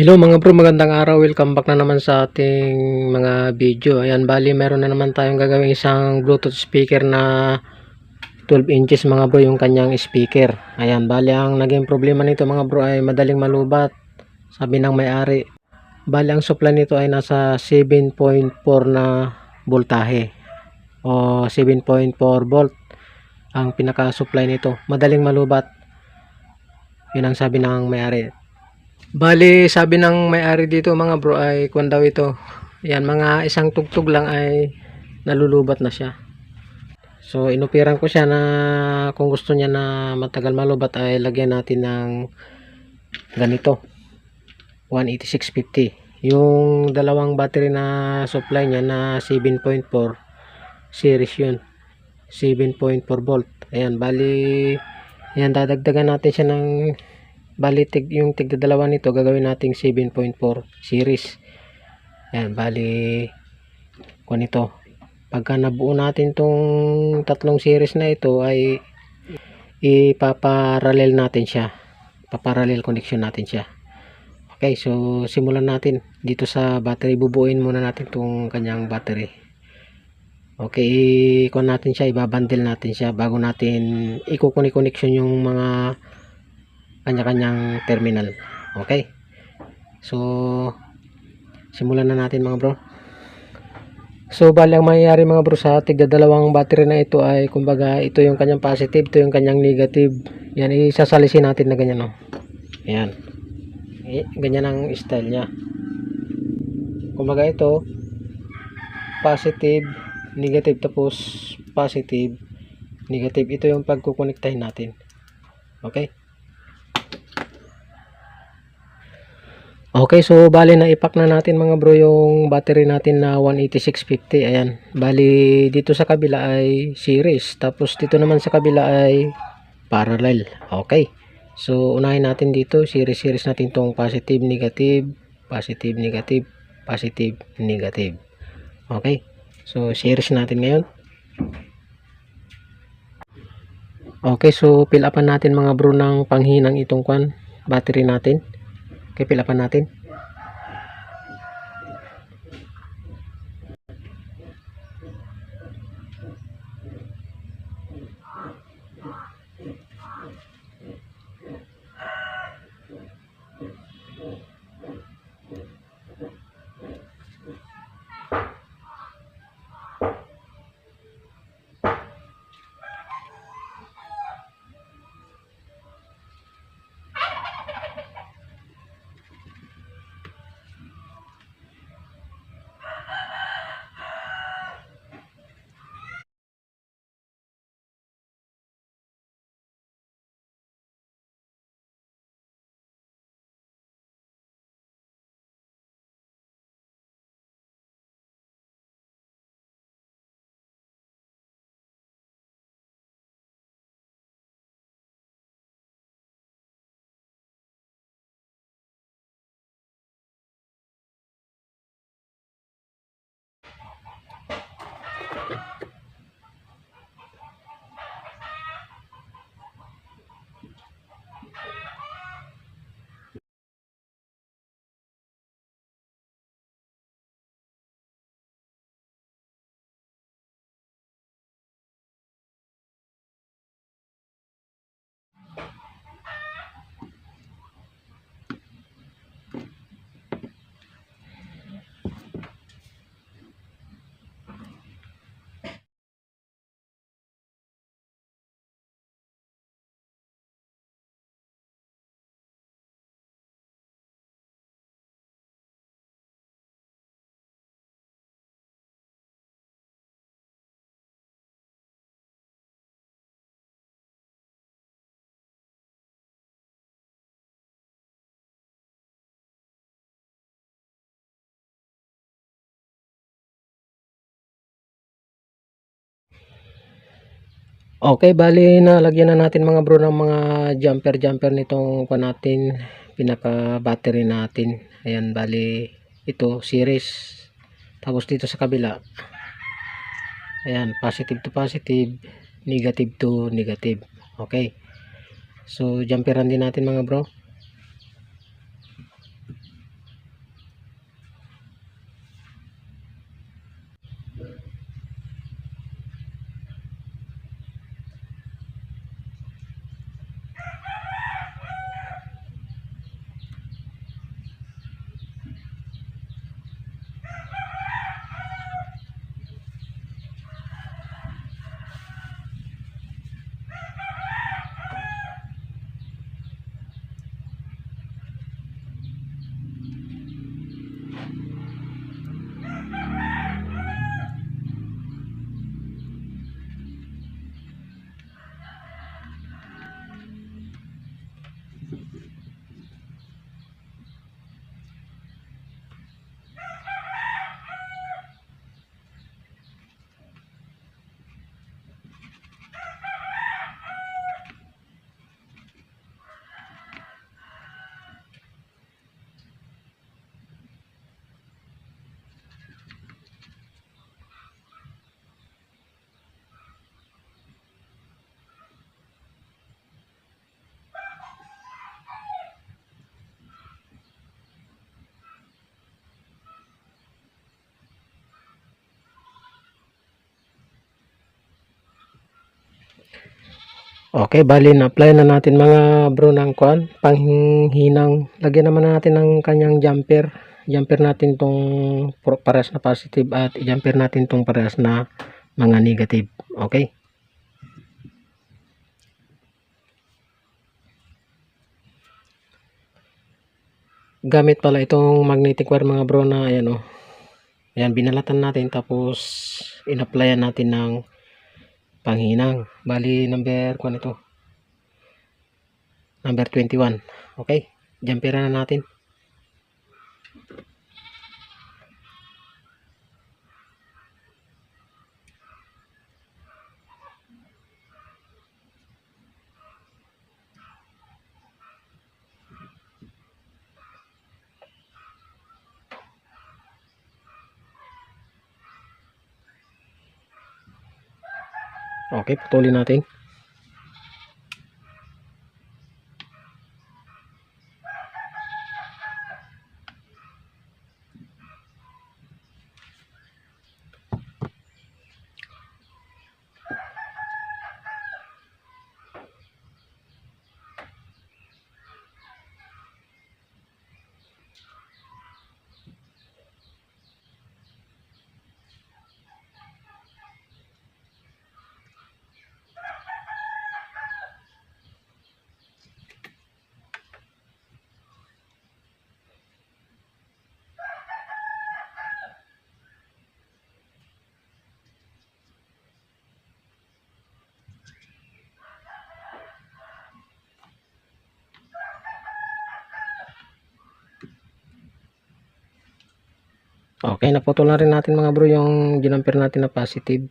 Hello mga bro, magandang araw. Welcome back na naman sa ating mga video. Ayan, bali meron na naman tayong gagawin isang Bluetooth speaker na 12 inches mga bro yung kanyang speaker. Ayan, bali ang naging problema nito mga bro ay madaling malubat. Sabi ng may-ari. Bali ang supply nito ay nasa 7.4 na voltahe o 7.4 volt ang pinaka-supply nito. Madaling malubat. Yun ang sabi ng may-ari. Bali, sabi ng may-ari dito mga bro ay kung daw ito. Yan, mga isang tugtog lang ay nalulubat na siya. So, inupiran ko siya na kung gusto niya na matagal malubat ay lagyan natin ng ganito. 18650. Yung dalawang battery na supply niya na 7.4 series yun. 7.4 volt. Ayan, bali, ayan, dadagdagan natin siya ng bali tig, yung tigda dalawa nito gagawin nating 7.4 series. Yan bali kung ito. Pagka nabuo natin tong tatlong series na ito ay ipaparallel natin siya. Paparallel connection natin siya. Okay so simulan natin. Dito sa battery bubuin muna natin tong kanyang battery. Okay ikon natin siya ibabandle natin siya bago natin ikukunik connection yung mga kanya-kanyang terminal. Okay? So, simulan na natin mga bro. So, bali ang mangyayari mga bro sa tigda dalawang battery na ito ay kumbaga ito yung kanyang positive, ito yung kanyang negative. Yan, isasalisin natin na ganyan. No? Ayan. Eh, ganyan ang style niya. Kumbaga ito, positive, negative, tapos positive, negative. Ito yung pagkukonektahin natin. Okay? Okay, so bali na ipak na natin mga bro yung battery natin na 18650. Ayan. Bali dito sa kabila ay series. Tapos dito naman sa kabila ay parallel. Okay. So unahin natin dito series series natin tong positive, negative, positive, negative, positive, negative. Okay. So series natin ngayon. Okay, so fill upan natin mga bro ng panghinang itong kwan battery natin. Okay, pilapan natin. Okay, bali na lagyan na natin mga bro ng mga jumper jumper nitong pa natin pinaka battery natin. Ayan, bali ito series. Tapos dito sa kabila. Ayan, positive to positive, negative to negative. Okay. So, jumperan din natin mga bro. Okay, bali na-apply na natin mga bro ng kwan, panghinang. Lagyan naman natin ng kanyang jumper. Jumper natin tong parehas na positive at i-jumper natin tong parehas na mga negative. Okay? Gamit pala itong magnetic wire mga bro na ayan o. Ayan, binalatan natin tapos in-applyan natin ng panghinang. Bali, number, kung ito? Number 21. Okay? Jumperan na natin. Okay, putulin natin. Okay, naputol na rin natin mga bro yung ginamper natin na positive.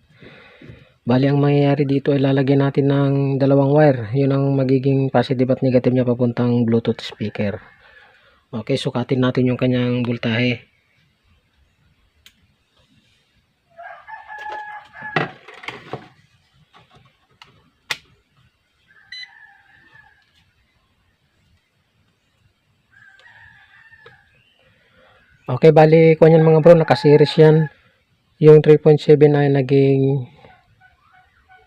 Bali, ang mangyayari dito ay lalagyan natin ng dalawang wire. Yun ang magiging positive at negative niya papuntang Bluetooth speaker. Okay, sukatin natin yung kanyang voltahe. Okay, bali ko yan mga bro, nakaseries yan. Yung 3.7 ay naging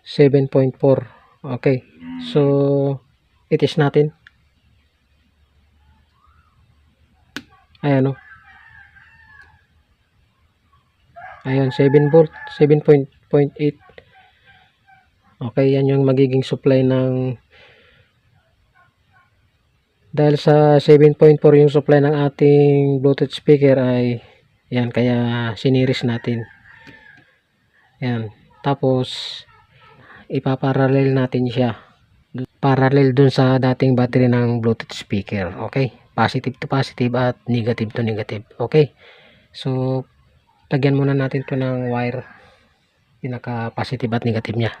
7.4. Okay. So, itis natin. Ayan o. Ayan, 7 volt, 7.8. Okay, yan yung magiging supply ng dahil sa 7.4 yung supply ng ating Bluetooth speaker ay yan, kaya siniris natin. Yan. Tapos, ipaparallel natin siya. Parallel dun sa dating battery ng Bluetooth speaker. Okay? Positive to positive at negative to negative. Okay? So, lagyan muna natin to ng wire. Pinaka positive at negative niya.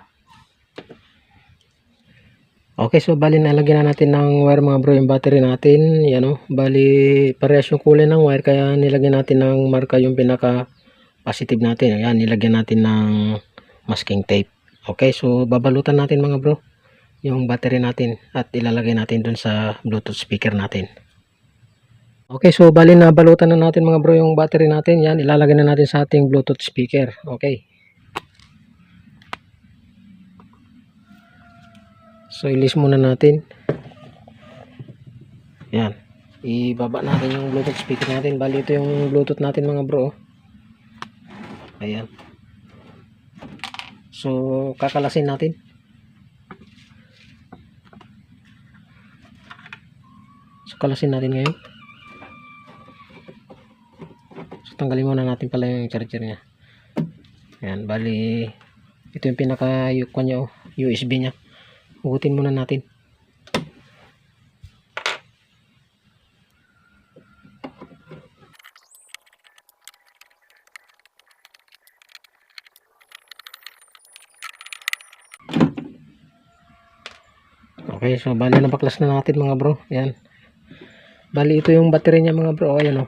Okay, so bali nalagyan na natin ng wire mga bro yung battery natin. Yan o. Bali, parehas yung kulay ng wire kaya nilagyan natin ng marka yung pinaka positive natin. Ayan, nilagyan natin ng masking tape. Okay, so babalutan natin mga bro yung battery natin at ilalagay natin dun sa Bluetooth speaker natin. Okay, so bali na balutan na natin mga bro yung battery natin. Yan, ilalagay na natin sa ating Bluetooth speaker. Okay. So, ilis muna natin. Yan. Ibaba natin yung Bluetooth speaker natin. Bali, ito yung Bluetooth natin mga bro. Ayan. So, kakalasin natin. So, kalasin natin ngayon. So, tanggalin muna natin pala yung charger niya. Ayan, bali, ito yung pinaka kwan niya, oh, USB niya. Hugutin muna natin. Okay, so bali na baklas na natin mga bro. Ayan. Bali ito yung battery niya mga bro. Ayan o.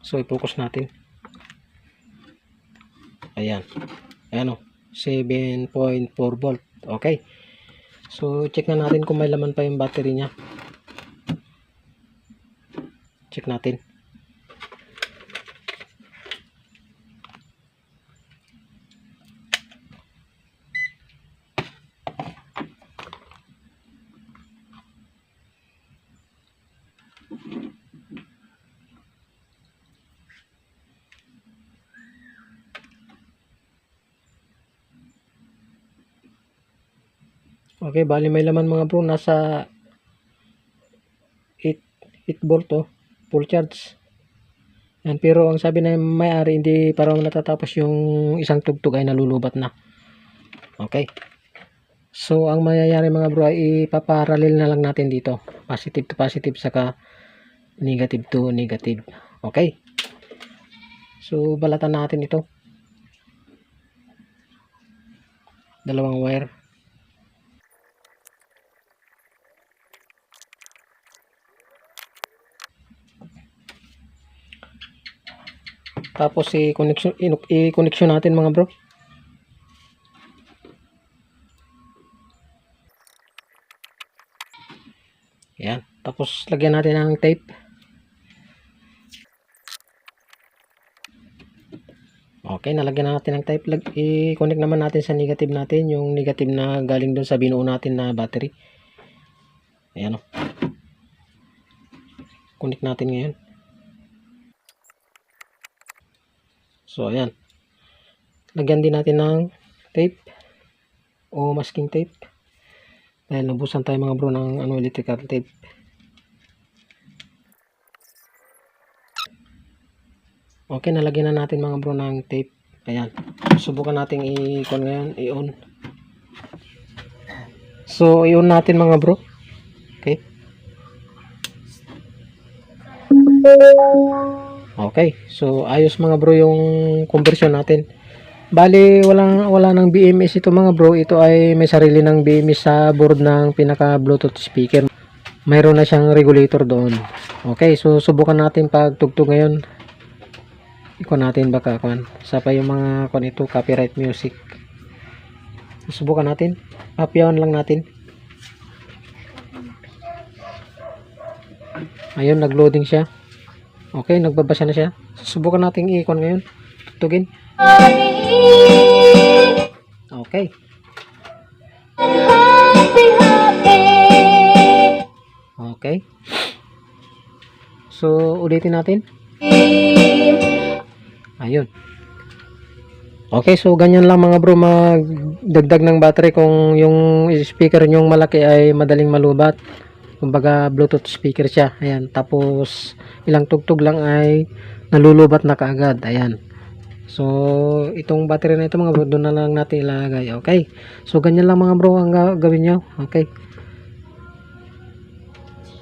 So i-focus natin. Ayan. Ayan o. 7.4 volt. Okay. So check na natin kung may laman pa yung battery niya. Check natin. Okay, bali may laman mga bro, nasa 8, 8 volt to, full charge. Yan, pero ang sabi na may-ari, hindi parang natatapos yung isang tugtog ay nalulubat na. Okay. So, ang mayayari mga bro ay ipaparallel na lang natin dito. Positive to positive, saka negative to negative. Okay. So, balatan natin ito. Dalawang wire. Tapos i-connection i-connection natin mga bro. Yan. Tapos lagyan natin ng tape. Okay, nalagyan na natin ng. Lag i-connect naman natin sa negative natin, yung negative na galing doon sa binuo natin na battery. Ayan o. Connect natin ngayon. So, ayan. Lagyan din natin ng tape o masking tape. Dahil nabusan tayo mga bro ng ano, electrical tape. Okay, nalagyan na natin mga bro ng tape. Ayan. Subukan natin i-on ngayon, i-on. So, i-on natin mga bro. Okay. Okay. So, ayos mga bro yung conversion natin. Bali, wala, wala ng BMS ito mga bro. Ito ay may sarili ng BMS sa board ng pinaka Bluetooth speaker. Mayroon na siyang regulator doon. Okay, so subukan natin pagtugtog ngayon. Ikon natin baka kuan. Sa pa yung mga kuan ito copyright music. Subukan natin. Papiyawan lang natin. Ayun, nagloading siya. Okay, nagbabasa na siya. Subukan natin i-ikon ngayon. Tugtugin. Okay. Okay. So, ulitin natin. Ayun. Okay, so ganyan lang mga bro magdagdag ng battery kung yung speaker nyong malaki ay madaling malubat. Kumbaga Bluetooth speaker siya. Ayan, tapos ilang tugtog lang ay nalulubat na kaagad. Ayan. So, itong battery na ito mga bro, doon na lang natin ilalagay. Okay. So, ganyan lang mga bro ang ga- gawin nyo. Okay.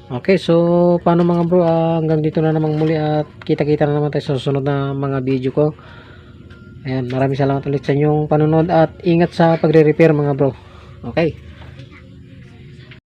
Okay, so paano mga bro, ah, hanggang dito na namang muli at kita-kita na naman tayo sa susunod na mga video ko. Ayan, maraming salamat ulit sa inyong panonood at ingat sa pagre-repair mga bro. Okay.